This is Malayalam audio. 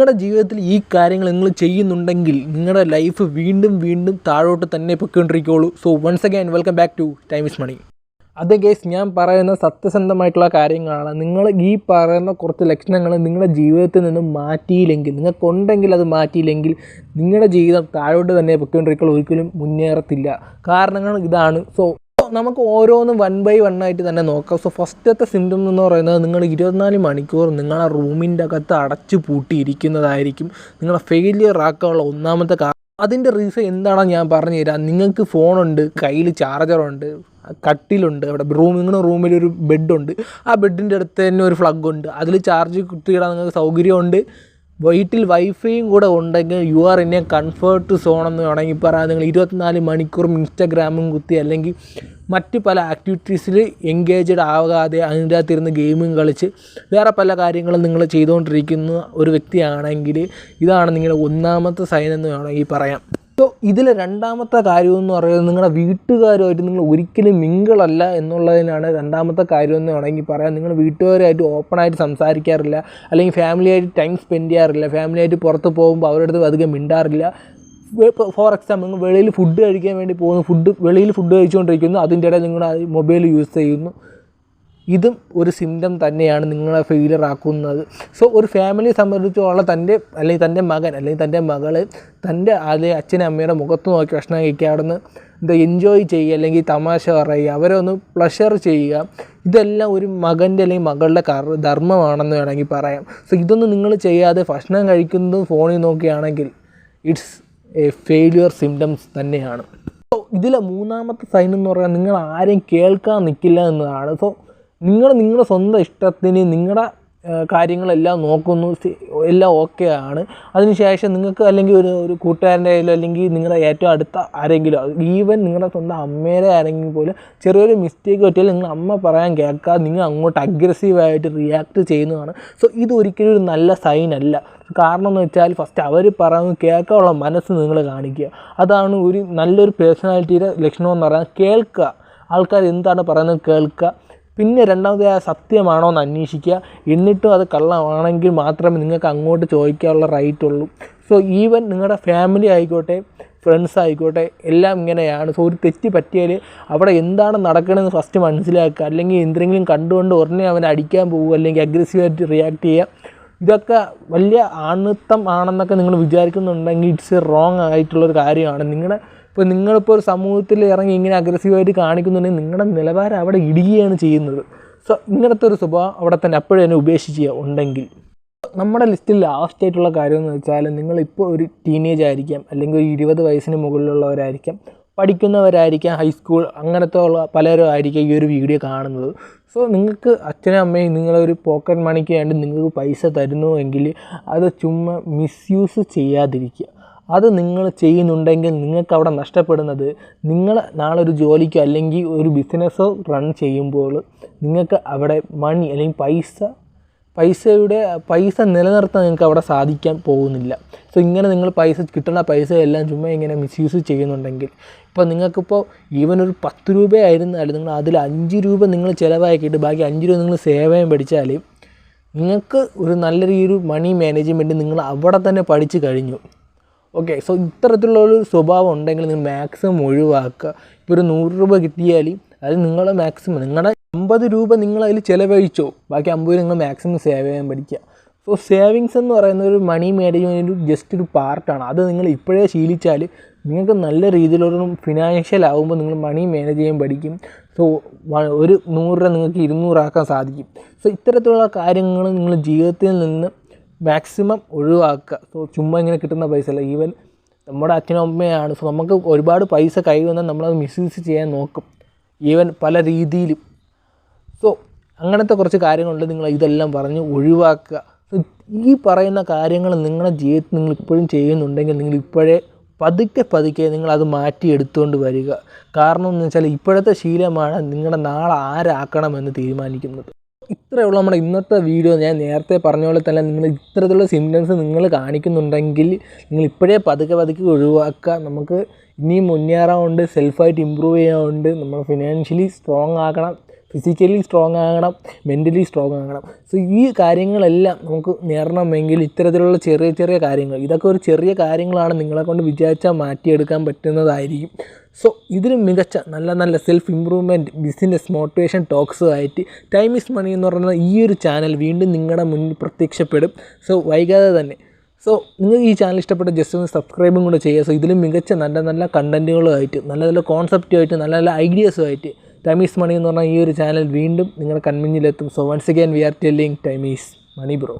നിങ്ങളുടെ ജീവിതത്തിൽ ഈ കാര്യങ്ങൾ നിങ്ങൾ ചെയ്യുന്നുണ്ടെങ്കിൽ നിങ്ങളുടെ ലൈഫ് വീണ്ടും വീണ്ടും താഴോട്ട് തന്നെ പൊയ്ക്കൊണ്ടിരിക്കുകയുള്ളൂ. So once again welcome back to time is money അത് കേസ് ഞാൻ പറയുന്ന സത്യസന്ധമായിട്ടുള്ള കാര്യങ്ങളാണ്. നിങ്ങൾ ഈ പറയുന്ന കുറച്ച് ലക്ഷണങ്ങൾ നിങ്ങളുടെ ജീവിതത്തിൽ നിന്നും മാറ്റിയില്ലെങ്കിൽ നിങ്ങൾക്കുണ്ടെങ്കിൽ അത് മാറ്റിയില്ലെങ്കിൽ നിങ്ങളുടെ ജീവിതം താഴോട്ട് തന്നെ പൊയ്ക്കൊണ്ടിരിക്കുകയുള്ളൂ ഒരിക്കലും മുന്നേറത്തില്ല. കാരണങ്ങൾ ഇതാണ്. സോ നമുക്ക് ഓരോന്നും വൺ ബൈ വൺ ആയിട്ട് തന്നെ നോക്കാം. സോ ഫസ്റ്റത്തെ സിംറ്റം എന്ന് പറയുന്നത് നിങ്ങൾ ഇരുപത്തിനാല് മണിക്കൂർ നിങ്ങളെ റൂമിന്റെ അകത്ത് അടച്ചു പൂട്ടിയിരിക്കുന്നതായിരിക്കും. നിങ്ങളെ ഫെയിലിയർ ആക്കാനുള്ള ഒന്നാമത്തെ കാരണം അതിന്റെ റീസൺ എന്താണെന്ന് ഞാൻ പറഞ്ഞു തരാം. നിങ്ങൾക്ക് ഫോണുണ്ട് കയ്യിൽ ചാർജറുണ്ട് കട്ടിലുണ്ട് അവിടെ റൂം നിങ്ങളുടെ റൂമിൽ ഒരു ബെഡുണ്ട് ആ ബെഡിന്റെ അടുത്ത് തന്നെ ഒരു ഫ്ലഗ് ഉണ്ട്. അതിൽ ചാർജ് കുത്തിയിടാൻ നിങ്ങൾക്ക് സൗകര്യമുണ്ട്. വീട്ടിൽ വൈഫൈയും കൂടെ ഉണ്ടെങ്കിൽ you are in a comfort zone എന്ന് വേണമെങ്കിൽ പറയാം. നിങ്ങൾ ഇരുപത്തിനാല് മണിക്കൂറും ഇൻസ്റ്റാഗ്രാമും കുത്തി അല്ലെങ്കിൽ മറ്റ് പല ആക്ടിവിറ്റീസിൽ എൻഗേജഡ് ആകാതെ അതിന്റെ അകത്തിരുന്ന് ഗെയിമും കളിച്ച് വേറെ പല കാര്യങ്ങളും നിങ്ങൾ ചെയ്തുകൊണ്ടിരിക്കുന്ന ഒരു വ്യക്തിയാണെങ്കിൽ ഇതാണ് നിങ്ങളുടെ ഒന്നാമത്തെ സൈൻ എന്ന് വേണമെങ്കിൽ പറയാം. സോ ഇതിൽ രണ്ടാമത്തെ കാര്യം എന്ന് പറയുന്നത് നിങ്ങളുടെ വീട്ടുകാരുമായിട്ട് നിങ്ങൾ ഒരിക്കലും മിങ്കിളല്ല എന്നുള്ളതിനാണ് രണ്ടാമത്തെ കാര്യം എന്ന് വേണമെങ്കിൽ പറയാം. നിങ്ങൾ വീട്ടുകാരുമായിട്ട് ഓപ്പണായിട്ട് സംസാരിക്കാറില്ല. അല്ലെങ്കിൽ ഫാമിലിയായിട്ട് ടൈം സ്പെൻഡ് ചെയ്യാറില്ല. ഫാമിലിയായിട്ട് പുറത്ത് പോകുമ്പോൾ അവരുടെ അടുത്ത് അധികം മിണ്ടാറില്ല. ഫോർ എക്സാമ്പിൾ നിങ്ങൾ വെളിയിൽ ഫുഡ് കഴിക്കാൻ വേണ്ടി പോകുന്നു. ഫുഡ് വെളിയിൽ ഫുഡ് കഴിച്ചുകൊണ്ടിരിക്കുന്നു. അതിന്റെ ഇടയിൽ നിങ്ങൾ മൊബൈൽ യൂസ് ചെയ്യുന്നു. ഇതും ഒരു സിംറ്റം തന്നെയാണ് നിങ്ങളെ ഫെയിലർ ആക്കുന്നത്. സോ ഒരു ഫാമിലിയെ സംബന്ധിച്ചോളം തന്റെ അല്ലെങ്കിൽ തന്റെ മകൻ അല്ലെങ്കിൽ തന്റെ മകൾ തന്റെ അല്ലെങ്കിൽ അച്ഛനും അമ്മയുടെ മുഖത്ത് നോക്കി ഭക്ഷണം കഴിക്കുക അവിടെ നിന്ന് എൻജോയ് ചെയ്യുക അല്ലെങ്കിൽ തമാശ പറയുക അവരെ ഒന്ന് പ്ലഷർ ചെയ്യുക ഇതെല്ലാം ഒരു മകന്റെ അല്ലെങ്കിൽ മകളുടെ കർ ധർമ്മമാണെന്ന് വേണമെങ്കിൽ പറയാം. സോ ഇതൊന്നും നിങ്ങൾ ചെയ്യാതെ ഭക്ഷണം കഴിക്കുന്നതും ഫോണിൽ നോക്കിയാണെങ്കിൽ ഇറ്റ്സ് എ ഫെയിലിയർ സിംറ്റംസ് തന്നെയാണ്. സോ ഇതിലെ മൂന്നാമത്തെ സൈൻ എന്ന് പറഞ്ഞാൽ നിങ്ങൾ ആരെയും കേൾക്കാൻ നിൽക്കില്ല എന്നതാണ്. സോ നിങ്ങൾ നിങ്ങളുടെ സ്വന്തം ഇഷ്ടത്തിന് നിങ്ങളുടെ കാര്യങ്ങളെല്ലാം നോക്കുന്നു എല്ലാം ഓക്കെ ആണ്. അതിനുശേഷം നിങ്ങൾക്ക് അല്ലെങ്കിൽ ഒരു ഒരു കൂട്ടുകാരന്റെ കയ്യിലോ അല്ലെങ്കിൽ നിങ്ങളുടെ ഏറ്റവും അടുത്ത ആരെങ്കിലും ഈവൻ നിങ്ങളുടെ സ്വന്തം അമ്മയുടെ ആരെങ്കിലും പോലും ചെറിയൊരു മിസ്റ്റേക്ക് പറ്റിയാൽ നിങ്ങൾ അമ്മ പറയാൻ കേൾക്കാതെ നിങ്ങൾ അങ്ങോട്ട് അഗ്രസീവായിട്ട് റിയാക്ട് ചെയ്യുന്നതാണ്. സോ ഇത് ഒരിക്കലും ഒരു നല്ല സൈൻ അല്ല. കാരണം എന്ന് വെച്ചാൽ ഫസ്റ്റ് അവർ പറയുന്നത് കേൾക്കാനുള്ള മനസ്സ് നിങ്ങൾ കാണിക്കുക. അതാണ് ഒരു നല്ലൊരു പേഴ്സണാലിറ്റിയുടെ ലക്ഷണമെന്ന് പറയാൻ കേൾക്കുക. ആൾക്കാർ എന്താണ് പറയുന്നത് കേൾക്കുക. പിന്നെ രണ്ടാമത് ആ സത്യമാണോ എന്ന് അന്വേഷിക്കുക. എന്നിട്ടും അത് കള്ളമാണെങ്കിൽ മാത്രമേ നിങ്ങൾക്ക് അങ്ങോട്ട് ചോദിക്കാനുള്ള റൈറ്റ് ഉള്ളൂ സോ ഈവൻ നിങ്ങളുടെ ഫാമിലി ആയിക്കോട്ടെ ഫ്രണ്ട്സ് ആയിക്കോട്ടെ എല്ലാം ഇങ്ങനെയാണ്. സോ ഒരു തെറ്റ് പറ്റിയാൽ അവിടെ എന്താണ് നടക്കണമെന്ന് ഫസ്റ്റ് മനസ്സിലാക്കുക. അല്ലെങ്കിൽ എന്തെങ്കിലും കണ്ടുകൊണ്ട് ഉടനെ അവനെ അടിക്കാൻ പോകുക അല്ലെങ്കിൽ അഗ്രസീവായിട്ട് റിയാക്ട് ചെയ്യുക. ഇതൊക്കെ വലിയ ആണുത്വം ആണെന്നൊക്കെ നിങ്ങൾ വിചാരിക്കുന്നുണ്ടെങ്കിൽ ഇറ്റ്സ് റോങ് ആയിട്ടുള്ളൊരു കാര്യമാണ്. നിങ്ങളുടെ ഇപ്പോൾ നിങ്ങളിപ്പോൾ ഒരു സമൂഹത്തിൽ ഇറങ്ങി ഇങ്ങനെ അഗ്രസീവായിട്ട് കാണിക്കുന്നുണ്ടെങ്കിൽ നിങ്ങളുടെ നിലവാരം അവിടെ ഇടുകയാണ് ചെയ്യുന്നത്. സോ ഇങ്ങനത്തെ ഒരു സ്വഭാവം അവിടെ തന്നെ അപ്പോഴും തന്നെ ഉപേക്ഷിക്കുക ഉണ്ടെങ്കിൽ. നമ്മുടെ ലിസ്റ്റിൽ ലാസ്റ്റ് ആയിട്ടുള്ള കാര്യം എന്ന് വെച്ചാൽ നിങ്ങളിപ്പോൾ ഒരു ടീനേജ് ആയിരിക്കാം അല്ലെങ്കിൽ ഒരു ഇരുപത് വയസ്സിന് മുകളിലുള്ളവരായിരിക്കാം പഠിക്കുന്നവരായിരിക്കാം ഹൈസ്കൂൾ അങ്ങനത്തെ ഉള്ള പലരും ആയിരിക്കാം ഈ ഒരു വീഡിയോ കാണുന്നത്. സോ നിങ്ങൾക്ക് അച്ഛനും അമ്മയും നിങ്ങളൊരു പോക്കറ്റ് മണിക്ക് വേണ്ടി നിങ്ങൾക്ക് പൈസ തരുന്നുവെങ്കിൽ അത് ചുമ്മാ മിസ്യൂസ് ചെയ്യാതിരിക്കുക. അത് നിങ്ങൾ ചെയ്യുന്നുണ്ടെങ്കിൽ നിങ്ങൾക്ക് അവിടെ നഷ്ടപ്പെടുന്നത് നിങ്ങൾ നാളെ ഒരു ജോലിക്കോ അല്ലെങ്കിൽ ഒരു ബിസിനസ്സോ റൺ ചെയ്യുമ്പോൾ നിങ്ങൾക്ക് അവിടെ മണി അല്ലെങ്കിൽ പൈസ പൈസയുടെ പൈസ നിലനിർത്താൻ നിങ്ങൾക്ക് അവിടെ സാധിക്കാൻ പോകുന്നില്ല. സോ ഇങ്ങനെ നിങ്ങൾ പൈസ കിട്ടുന്ന പൈസ എല്ലാം ചുമ്മാ ഇങ്ങനെ മിസ്യൂസ് ചെയ്യുന്നുണ്ടെങ്കിൽ ഇപ്പോൾ നിങ്ങൾക്കിപ്പോൾ ഈവൻ ഒരു പത്ത് രൂപയായിരുന്നാലും നിങ്ങൾ അതിൽ അഞ്ച് രൂപ നിങ്ങൾ ചിലവാക്കിയിട്ട് ബാക്കി അഞ്ച് രൂപ നിങ്ങൾ സേവയം പഠിച്ചാൽ നിങ്ങൾക്ക് ഒരു നല്ല രീതിയിൽ മണി മാനേജ്മെന്റ് നിങ്ങൾ അവിടെ തന്നെ പഠിച്ചു കഴിഞ്ഞു. ഓക്കെ സോ ഇത്തരത്തിലുള്ള ഒരു സ്വഭാവം ഉണ്ടെങ്കിൽ നിങ്ങൾ മാക്സിമം ഒഴിവാക്കുക. ഇപ്പോൾ ഒരു നൂറ് രൂപ കിട്ടിയാൽ അത് നിങ്ങളെ മാക്സിമം നിങ്ങളുടെ അമ്പത് രൂപ നിങ്ങൾ അതിൽ ചിലവഴിച്ചോ. ബാക്കി അമ്പത് നിങ്ങൾ മാക്സിമം സേവ് ചെയ്യാൻ പഠിക്കുക. സോ സേവിങ്സ് എന്ന് പറയുന്ന ഒരു മണി മാനേജ്മെന്റ് ജസ്റ്റ് ഒരു പാർട്ടാണ് അത് നിങ്ങൾ ഇപ്പോഴേ ശീലിച്ചാൽ നിങ്ങൾക്ക് നല്ല രീതിയിലുള്ള ഫിനാൻഷ്യൽ ആകുമ്പോൾ നിങ്ങൾ മണി മാനേജ് ചെയ്യാൻ പഠിക്കും. സോ ഒരു നൂറ് രൂപ നിങ്ങൾക്ക് ഇരുന്നൂറാക്കാൻ സാധിക്കും. സോ ഇത്തരത്തിലുള്ള കാര്യങ്ങൾ നിങ്ങൾ ജീവിതത്തിൽ നിന്ന് മാക്സിമം ഒഴിവാക്കുക. സോ ചുമ്മാ ഇങ്ങനെ കിട്ടുന്ന പൈസ അല്ല ഈവൻ നമ്മുടെ അച്ഛനും അമ്മയാണ് സോ നമുക്ക് ഒരുപാട് പൈസ കൈ വന്നാൽ നമ്മളത് മിസ്യൂസ് ചെയ്യാൻ നോക്കും. ഈവൻ പല രീതിയിലും. സോ അങ്ങനത്തെ കുറച്ച് കാര്യങ്ങളുണ്ട് നിങ്ങൾ ഇതെല്ലാം പറഞ്ഞ് ഒഴിവാക്കുക. ഈ പറയുന്ന കാര്യങ്ങൾ നിങ്ങളുടെ ജീവിതത്തിൽ നിങ്ങൾ ഇപ്പോഴും ചെയ്യുന്നുണ്ടെങ്കിൽ നിങ്ങൾ ഇപ്പോഴേ പതുക്കെ പതുക്കെ നിങ്ങളത് മാറ്റി എടുത്തുകൊണ്ട് വരിക. കാരണം എന്ന് വെച്ചാൽ ഇപ്പോഴത്തെ ശീലമാണ് നിങ്ങളുടെ നാളെ ആരാക്കണമെന്ന് തീരുമാനിക്കുന്നത്. ഇത്രയുള്ള നമ്മുടെ ഇന്നത്തെ വീഡിയോ. ഞാൻ നേരത്തെ പറഞ്ഞ പോലെ തന്നെ നിങ്ങൾ ഇത്തരത്തിലുള്ള സിംറ്റംസ് നിങ്ങൾ കാണിക്കുന്നുണ്ടെങ്കിൽ നിങ്ങൾ ഇപ്പോഴേ പതുക്കെ പതുക്കെ ഒഴിവാക്കുക. നമുക്ക് ഇനിയും മുന്നേറാനുണ്ട് സെൽഫായിട്ട് ഇമ്പ്രൂവ് ചെയ്യാനുണ്ട് നമ്മൾ ഫിനാൻഷ്യലി സ്ട്രോങ് ആക്കണം. ഫിസിക്കലി സ്ട്രോങ് ആകണം മെന്റലി സ്ട്രോങ് ആകണം. സോ ഈ കാര്യങ്ങളെല്ലാം നമുക്ക് നേടണമെങ്കിൽ ഇത്തരത്തിലുള്ള ചെറിയ ചെറിയ കാര്യങ്ങൾ ഇതൊക്കെ ഒരു ചെറിയ കാര്യങ്ങളാണ് നിങ്ങളെ കൊണ്ട് വിചാരിച്ചാൽ മാറ്റിയെടുക്കാൻ പറ്റുന്നതായിരിക്കും. സോ ഇതിന് മികച്ച നല്ല നല്ല self improvement business motivation talks ആയിട്ട് ടൈം ഇസ് മണി എന്ന് പറയുന്ന ഈ ഒരു ചാനൽ വീണ്ടും നിങ്ങളുടെ മുന്നിൽ പ്രത്യക്ഷപ്പെടും. സോ വൈകാതെ തന്നെ. സോ നിങ്ങൾക്ക് ഈ ചാനൽ ഇഷ്ടപ്പെട്ട ജസ്റ്റ് ഒന്ന് സബ്സ്ക്രൈബും കൂടെ ചെയ്യുക. സോ ഇതിലും മികച്ച നല്ല നല്ല കണ്ടന്റുകളുമായിട്ട് നല്ല നല്ല കോൺസെപ്റ്റുമായിട്ട് നല്ല നല്ല ഐഡിയാസുമായിട്ട് ടൈം ഈസ് മണി എന്ന് പറഞ്ഞാൽ ഈ ഒരു ചാനൽ വീണ്ടും നിങ്ങളുടെ കൺമുന്നിലെത്തും. So once again we are telling time is money bro